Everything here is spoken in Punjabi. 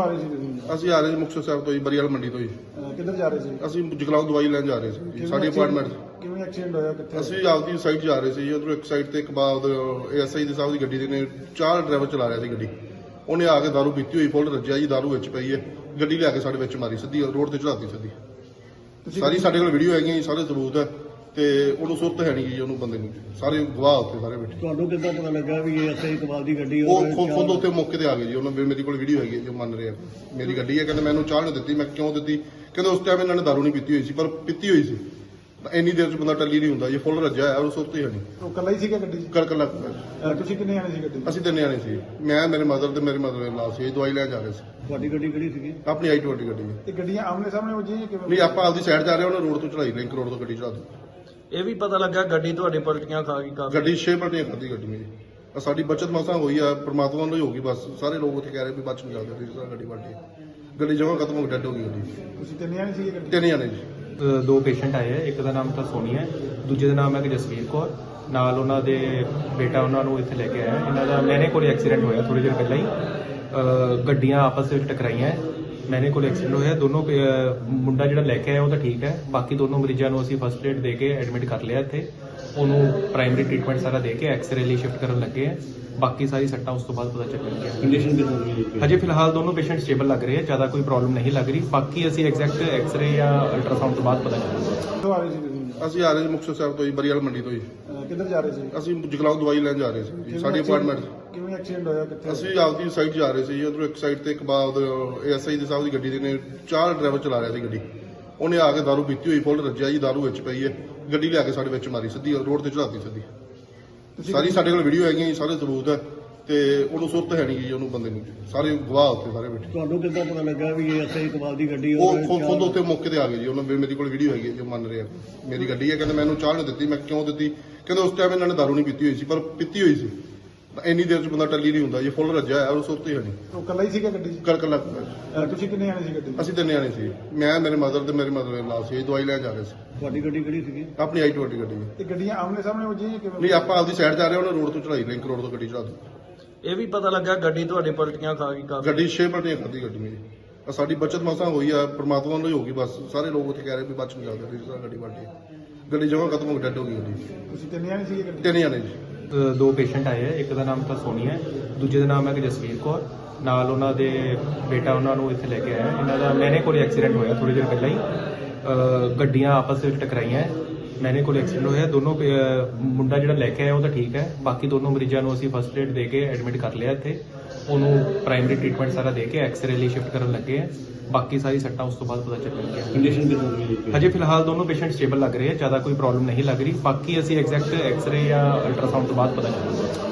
ਕਿੱਥੋਂ ਆ ਰਹੇ ਸੀ ਤੁਸੀਂ ਅਸੀਂ ਆ ਰਹੇ ਸੀ ਮੁਕਤਸਰ ਸਾਹਿਬ ਤੋਂ ਜੀ ਬਰੀਆਲ ਮੰਡੀ ਤੋਂ ਜੀ। ਅਹ ਕਿੱਧਰ ਜਾ ਰਹੇ ਸੀ? ਅਸੀਂ ਜਗਲਾਉਂ ਦਵਾਈ ਲੈਣ ਜਾ ਰਹੇ ਸੀ ਜੀ, ਸਾਡੀ ਅਪਾਰਟਮੈਂਟ ਕਿਵੇਂ ਐਕਸੀਡੈਂਟ ਹੋਇਆ ਕਿੱਥੇ? ਅਸੀਂ ਆਪਦੀ ਸਾਈਡ ਜਾ ਰਹੇ ਸੀ ਉਧਰੋਂ ਇੱਕ ਸਾਈਡ ਤੇ ਇੱਕ ਬਾਅਦ ਐਸਆਈ ਦੇ ਸਾਹਿਬ ਦੀ ਗੱਡੀ ਦੇ ਨੇ ਚਾਰ ਡਰਾਈਵਰ ਚਲਾ ਰਿਹਾ ਸੀ ਗੱਡੀ। ਉਹਨੇ ਆ ਕੇ ਦਾਰੂ ਪੀਤੀ ਹੋਈ ਫੁੱਲ ਰੱਜਿਆ ਜੀ ਦਾਰੂ ਵਿੱਚ ਪਈ ਹੈ ਗੱਡੀ ਲਿਆ ਕੇ ਸਾਡੇ ਵਿੱਚ ਮਾਰੀ ਸਿੱਧੀ ਰੋਡ ਤੇ ਚੜਾਤੀ ਸਿੱਧੀ। ਤੁਸੀਂ ਸਾਰੀ ਸਾਡੇ ਕੋਲ ਵੀਡੀਓ ਹੈਗੀਆਂ ਜੀ ਸਾਰੇ ਸਬੂਤ ਹੈ। ਤੇ ਉਹਨੂੰ ਸੁਰਤ ਹੈ ਨਹੀਂ ਜੀ ਉਹਨੂੰ ਬੰਦੇ ਨੂੰ ਸਾਰੇ ਗਵਾਹ ਉੱਤੇ ਸਾਰੇ ਬੈਠੇ। ਤੁਹਾਨੂੰ ਕਿੱਦਾਂ ਪਤਾ ਲੱਗਾ ਵੀ ਇਹ ਐਸਆਈ ਕਮਾਲ ਦੀ ਗੱਡੀ ਉਹ ਉਹਦੇ ਖੁਦ ਉੱਥੇ ਮੌਕੇ ਤੇ ਆ ਗਏ ਜੀ ਉਹਨਾਂ ਵੀ ਮੇਰੀ ਕੋਲ ਵੀਡੀਓ ਹੈਗੀ ਹੈ ਜੋ ਮੰਨ ਰਿਹਾ ਮੇਰੀ ਗੱਡੀ ਹੈ ਕਹਿੰਦੇ ਮੈਨੂੰ ਚਾਹ ਨਹੀਂ ਦਿੱਤੀ ਮੈਂ ਕਿਉਂ ਦਿੱਤੀ? ਕਹਿੰਦੇ ਉਸ ਟਾਈਮ ਇਹਨਾਂ ਨੇ ਦਾਰੂ ਨਹੀਂ ਪੀਤੀ ਹੋਈ ਸੀ ਪਰ ਪੀਤੀ ਹੋਈ ਸੀ। ਇੰਨੀ ਦੇਰ ਚ ਬੰਦਾ ਟੱਲੀ ਨਹੀਂ ਹੁੰਦਾ ਜੇ ਫੁੱਲ ਰੱਜਿਆ ਹੈ ਉਹ ਸੁਰਤ ਹੀ ਹੈ ਨਹੀਂ। ਉਹ ਇਕੱਲਾ ਹੀ ਸੀਗਾ ਗੱਡੀ 'ਚ? ਕਰ ਕਰ ਅਹ ਤੁਸੀਂ ਕਿੰਨੇ ਆਣੇ ਸੀ ਗੱਡੀ 'ਚ? ਅਸੀਂ ਤਿੰਨੇ ਆਣੇ ਸੀ। ਮੈਂ ਮੇਰੇ ਮਦਰ ਤੇ ਮੇਰੇ ਮਦਰ ਦੇ ਨਾਲ ਸੀ ਇਹ ਦਵਾਈ ਲੈਣ ਜਾ ਰਹੇ ਸੀ। ਤੁਹਾਡੀ ਗੱਡੀ ਕਿਹੜੀ ਸੀਗੀ? ਆਪਣੀ ਆਈ 20 ਗੱਡੀ ਹੈ। ਇਹ ਗੱਡੀਆਂ ਆਮਨੇ ਸਾਹਮਣੇ ਵੱਜੀਆਂ ਜਾਂ ਕਿਵੇਂ? ਨਹੀਂ ਆਪਾਂ ਆਪਦੀ ਸਾਈਡ ਜਾ ਰਹੇ ਹਾਂ ਉਹਨੇ ਰੋਡ ਤੋਂ ਚੜਾਈ ਲਿੰਕ ਰੋਡ ਤੋਂ ਗੱਡੀ ਚੜਾ ਦਿੱਤੀ। ਇਹ ਵੀ ਪਤਾ ਲੱਗਾ ਗੱਡੀ ਤੁਹਾਡੇ ਪਲਟੀਆਂ ਖਾ ਗਈ ਕਾਫੀ। ਗੱਡੀ 6 ਪਲਟੀਆਂ ਖਾਦੀ ਗੱਡੀ ਮੇਰੀ। ਆਹ ਸਾਡੀ ਬਚਤ ਮਸਾਂ ਹੋਈ ਆ ਪ੍ਰਮਾਤਮਾ ਨੂੰ ਹੀ ਹੋਗੀ ਬਸ। ਸਾਰੇ ਲੋਕ ਉੱਥੇ ਕਹਿ ਰਹੇ ਵੀ ਬਚ ਨਹੀਂ ਜਿਸ ਤਰ੍ਹਾਂ ਗੱਡੀ ਵੱਡੀ ਗੱਡੀ ਜਮਾਂ ਖਤਮ ਹੋ ਗਈ ਡੈਡ ਹੋ ਗਈ ਗੱਡੀ। ਤੁਸੀਂ ਤਿੰਨੇ ਆਣੇ ਸੀਗੇ ਗੱਡੀ? ਤਿੰਨ ਜਾਣੇ ਜੀ। ਅ, ਦੋ ਪੇਸ਼ੈਂਟ ਆਏ ਹੈ ਇੱਕ ਦਾ ਨਾਮ ਤਾਂ ਸੋਨੀ ਹੈ ਦੂਜੇ ਦਾ ਨਾਮ ਹੈ ਕਿ ਜਸਵੀਰ ਕੌਰ। ਨਾਲ ਉਹਨਾਂ ਦੇ ਬੇਟਾ ਉਹਨਾਂ ਨੂੰ ਇੱਥੇ ਲੈ ਕੇ ਆਇਆ। ਇਹਨਾਂ ਦਾ ਮੈਨੇ ਕੋਲ ਐਕਸੀਡੈਂਟ ਹੋਇਆ ਥੋੜੀ ਦੇਰ ਪਹਿਲਾਂ ਹੀ। ਅ, ਗੱਡੀਆਂ ਆਪਸ ਵਿੱਚ ਟਕਰਾਈਆਂ। ਮੈਨੇ ਕੋਲ ਐਕਸੀਡੈਂਟ ਹੋਇਆ ਦੋਨੋਂ ਮੁੰਡਾ ਜਿਹੜਾ ਲੈ ਕੇ ਆਇਆ ਉਹ ਤਾਂ ਠੀਕ ਹੈ। ਬਾਕੀ ਦੋਨੋਂ ਮਰੀਜ਼ਾਂ ਨੂੰ ਅਸੀਂ ਫਸਟ ਏਡ ਦੇ ਕੇ ਐਡਮਿਟ ਕਰ ਲਿਆ ਇੱਥੇ। ਉਹਨੂੰ ਪ੍ਰਾਇਮਰੀ ਟ੍ਰੀਟਮੈਂਟ ਸਾਰਾ ਦੇ ਕੇ ਐਕਸ-ਰੇ ਲਈ ਸ਼ਿਫਟ ਕਰਨ ਲੱਗੇ ਆ ਬਾਕੀ ਸਾਰੀ ਸੱਟਾਂ ਉਸ ਤੋਂ ਬਾਅਦ ਪਤਾ ਚੱਲਣਗੀਆਂ ਕੰਡੀਸ਼ਨ ਕਿਦਾਂ ਦੀ ਹੈ? ਹਜੇ ਫਿਲਹਾਲ ਦੋਨੋਂ ਪੇਸ਼ੈਂਟ ਸਟੇਬਲ ਲੱਗ ਰਹੇ ਆ ਜ਼ਿਆਦਾ ਕੋਈ ਪ੍ਰੋਬਲਮ ਨਹੀਂ ਲੱਗ ਰਹੀ। ਬਾਕੀ ਅਸੀਂ ਐਗਜ਼ੈਕਟ ਐਕਸ-ਰੇ ਜਾਂ ਅਲਟਰਾਸਾਊਂਡ ਤੋਂ ਬਾਅਦ ਪਤਾ ਚੱਲੇਗਾ। ਕਿੱਥੋਂ ਆ ਰਹੇ ਸੀ ਤੁਸੀਂ? ਅਸੀਂ ਆ ਰਹੇ ਸੀ ਮੁਕਤਸਰ ਸਾਹਿਬ ਤੋਂ ਜੀ ਬਰੀਆਲ ਮੰਡੀ ਤੋਂ ਜੀ। ਅਹ ਕਿੱਧਰ ਜਾ ਰਹੇ ਸੀ? ਅਸੀਂ ਜਗਲਾਉਂ ਦਵਾਈ ਲੈਣ ਜਾ ਰਹੇ ਸੀ ਜੀ, ਕਿਵੇਂ ਸਾਡੀ accident- ਅਪਾਰਟਮੈਂਟ ਕਿਵੇਂ ਐਕਸੀਡੈਂਟ ਹੋਇਆ ਕਿੱਥੇ ਅਸੀਂ ਆਪਦੀ ਸਾਈਡ ਜਾ ਰਹੇ ਸੀ ਉਧਰੋਂ ਇੱਕ ਸਾਈਡ ਤੇ ਇੱਕ ਬਾਅਦ ਐਸਆਈ ਦੇ ਸਾਹਿਬ ਦੀ ਗੱਡੀ ਦੇ ਨੇ ਚਾਰ ਡਰਾਈਵਰ ਚਲਾ ਰਿਹਾ ਸੀ ਗੱਡੀ। ਉਹਨੇ ਆ ਕੇ ਦਾਰੂ ਪੀਤੀ ਹੋਈ ਫੁੱਲ ਰੱਜਿਆ ਜੀ ਦਾਰੂ ਵਿੱਚ ਪਈ ਹੈ। ਗੱਡੀ ਲਿਆ ਕੇ ਸਾਡੇ ਵਿੱਚ ਮਾਰੀ ਸਿੱਧੀ ਰੋਡ ਤੇ ਚੜਾਤੀ ਸਿੱਧੀ। ਤੁਸੀਂ ਸਾਰੀ ਸਾਡੇ ਕੋਲ ਵੀਡੀਓ ਹੈਗੀਆਂ ਜੀ ਸਾਰੇ ਸਬੂਤ ਹੈ। ਤੇ ਉਹਨੂੰ ਸੁਰਤ ਹੈ ਨਹੀਂ ਜੀ ਉਹਨੂੰ ਬੰਦੇ ਨੂੰ। ਸਾਰੇ ਗਵਾਹ ਉੱਤੇ ਸਾਰੇ ਬੈਠੇ। ਤੁਹਾਨੂੰ ਕਿੱਦਾਂ ਪਤਾ ਲੱਗਾ ਵੀ ਇਹ ਐਸਆਈ ਕਮਾਲ ਦੀ ਗੱਡੀ ਉਹ ਉਹਦੇ ਖੁਦ ਚਾਰ- ਖੁਦ ਉੱਥੇ ਮੌਕੇ ਤੇ ਆ ਗਏ ਜੀ। ਉਹਨਾਂ ਮੇਰੀ ਕੋਲ ਵੀਡੀਓ ਹੈਗੀ ਹੈ ਜੋ ਮੰਨ ਰਿਹਾ। ਮੇਰੀ ਗੱਡੀ ਹੈ। ਕਹਿੰਦੇ ਮੈਨੂੰ ਚਾਹ ਨਹੀਂ ਦਿੱਤੀ। ਮੈਂ ਕਿਉਂ ਦਿੱਤੀ? ਕਹਿੰਦੇ ਉਸ ਟਾਈਮ ਇਹਨਾਂ ਨੇ ਦਾਰੂ ਨਹੀਂ ਪੀਤੀ ਹੋਈ ਸੀ ਪਰ ਪੀਤੀ ਹੋਈ ਸੀ। ਇੰਨੀ ਦੇਰ ਚ ਬੰਦਾ ਟੱਲੀ ਨਹੀਂ ਹੁੰਦਾ। ਜੇ ਫੁੱਲ ਰੱਜਿਆ ਹੈ ਉਹ ਸੁਰਤ ਹੀ ਹੈ ਨਹੀਂ ਉਹ ਇਕੱਲਾ ਹੀ ਸੀਗਾ ਗੱਡੀ 'ਚ? ਕਰ ਕਰ ਅਹ ਤੁਸੀਂ ਕਿੰਨੇ ਆਣੇ ਸੀ ਗੱਡੀ 'ਚ? ਅਸੀਂ ਤਿੰਨੇ ਆਣੇ ਸੀ। ਮੈਂ ਮੇਰੇ ਮਦਰ ਤੇ ਮੇਰੇ ਮਦਰ ਦੇ ਨਾਲ ਸੀ। ਇਹ ਦਵਾਈ ਲੈਣ ਜਾ ਰਹੇ ਸੀ। ਤੁਹਾਡੀ ਗੱਡੀ ਕਿਹੜੀ ਸੀਗੀ? ਆਪਣੀ ਆਈ 20 ਗੱਡੀ। ਹੈ ਇਹ ਗੱਡੀਆਂ ਆਮਨੇ ਸਾਹਮਣੇ ਜਾਂ ਕਿਵੇਂ? ਨਹੀਂ ਆਪਾਂ ਆਪਦੀ ਸਾਈਡ ਜਾ ਰਹੇ ਹਾਂ ਉਹਨੇ ਰੋਡ ਤੋਂ ਚੜਾਈ ਲਿੰਕ ਰੋਡ ਤੋਂ ਗੱਡੀ ਚੜਾ ਦਿੱਤੀ। ਇਹ ਵੀ ਪਤਾ ਲੱਗਾ ਗੱਡੀ ਤੁਹਾਡੇ ਪਲਟੀਆਂ ਖਾ ਗਈ ਕਾਫੀ। ਗੱਡੀ 6 ਪਲਟੀਆਂ ਖਾਦੀ ਗੱਡੀ ਮੇਰੀ। ਆਹ ਸਾਡੀ ਬਚਤ ਮਸਾਂ ਹੋਈ ਆ ਪ੍ਰਮਾਤਮਾ ਨੂੰ ਹੀ ਹੋਗੀ ਬਸ। ਸਾਰੇ ਲੋਕ ਉੱਥੇ ਕਹਿ ਰਹੇ ਵੀ ਬਚ ਨਹੀਂ ਸਕਦੇ ਜਿਸ ਤਰ੍ਹਾਂ ਗੱਡੀ ਵੱਡੀ ਗੱਡੀ ਜਮਾਂ ਖਤਮ ਹੋ ਗਈ ਡੈਡ ਹੋ ਗਈ ਗੱਡੀ। ਤੁਸੀਂ ਤਿੰਨੇ ਆਣੇ ਗੱਡੀ? 'ਚ? ਤਿੰਨ ਜਾਣੇ ਜੀ। ਅ, ਦੋ ਪੇਸ਼ੈਂਟ ਆਏ ਹੈ ਇੱਕ ਦਾ ਨਾਮ ਤਾਂ ਸੋਨੀ ਹੈ ਦੂਜੇ ਦਾ ਨਾਮ ਹੈ ਕਿ ਜਸਵੀਰ ਕੌਰ। ਨਾਲ ਉਹਨਾਂ ਦੇ ਬੇਟਾ ਉਹਨਾਂ ਨੂੰ ਇੱਥੇ ਲੈ ਕੇ ਆਇਆ। ਇਹਨਾਂ ਦਾ ਮੈਨੇ ਕੋਲ ਐਕਸੀਡੈਂਟ ਹੋਇਆ ਥੋੜੀ ਦੇਰ ਪਹਿਲਾਂ ਹੀ। ਅ, ਗੱਡੀਆਂ ਆਪਸ ਵਿੱਚ ਟਕਰਾਈਆਂ। ਮੈਨੇ ਕੋਲ ਐਕਸੀਡੈਂਟ ਹੋਇਆ ਦੋਨੋਂ ਮੁੰਡਾ ਜਿਹੜਾ ਲੈ ਕੇ ਆਇਆ ਉਹ ਤਾਂ ਠੀਕ ਹੈ ਬਾਕੀ ਦੋਨੋਂ ਮਰੀਜ਼ਾਂ ਨੂੰ ਅਸੀਂ ਫਸਟ ਏਡ ਦੇ ਕੇ ਐਡਮਿਟ ਕਰ ਲਿਆ ਇੱਥੇ। ਉਹਨੂੰ ਪ੍ਰਾਇਮਰੀ ਟ੍ਰੀਟਮੈਂਟ ਸਾਰਾ ਦੇ ਕੇ ਐਕਸ-ਰੇ ਲਈ ਸ਼ਿਫਟ ਕਰਨ ਲੱਗੇ ਆ ਬਾਕੀ ਸਾਰੀ ਸੱਟਾਂ ਉਸ ਤੋਂ ਬਾਅਦ ਪਤਾ ਚੱਲਣਗੀਆਂ ਕੰਡੀਸ਼ਨ ਕਿਦਾਂ ਦੀ ਹੈ ਹਜੇ ਫਿਲਹਾਲ ਦੋਨੋਂ ਪੇਸ਼ੈਂਟ ਸਟੇਬਲ ਲੱਗ ਰਹੇ ਆ ਜ਼ਿਆਦਾ ਕੋਈ ਪ੍ਰੋਬਲਮ ਨਹੀਂ ਲੱਗ ਰਹੀ। ਬਾਕੀ ਅਸੀਂ ਐਗਜ਼ੈਕਟ ਐਕਸ-ਰੇ ਜਾਂ ਅਲਟਰਾਸਾਊਂਡ ਤੋਂ ਬਾਅਦ ਪਤਾ ਚੱਲੇਗਾ।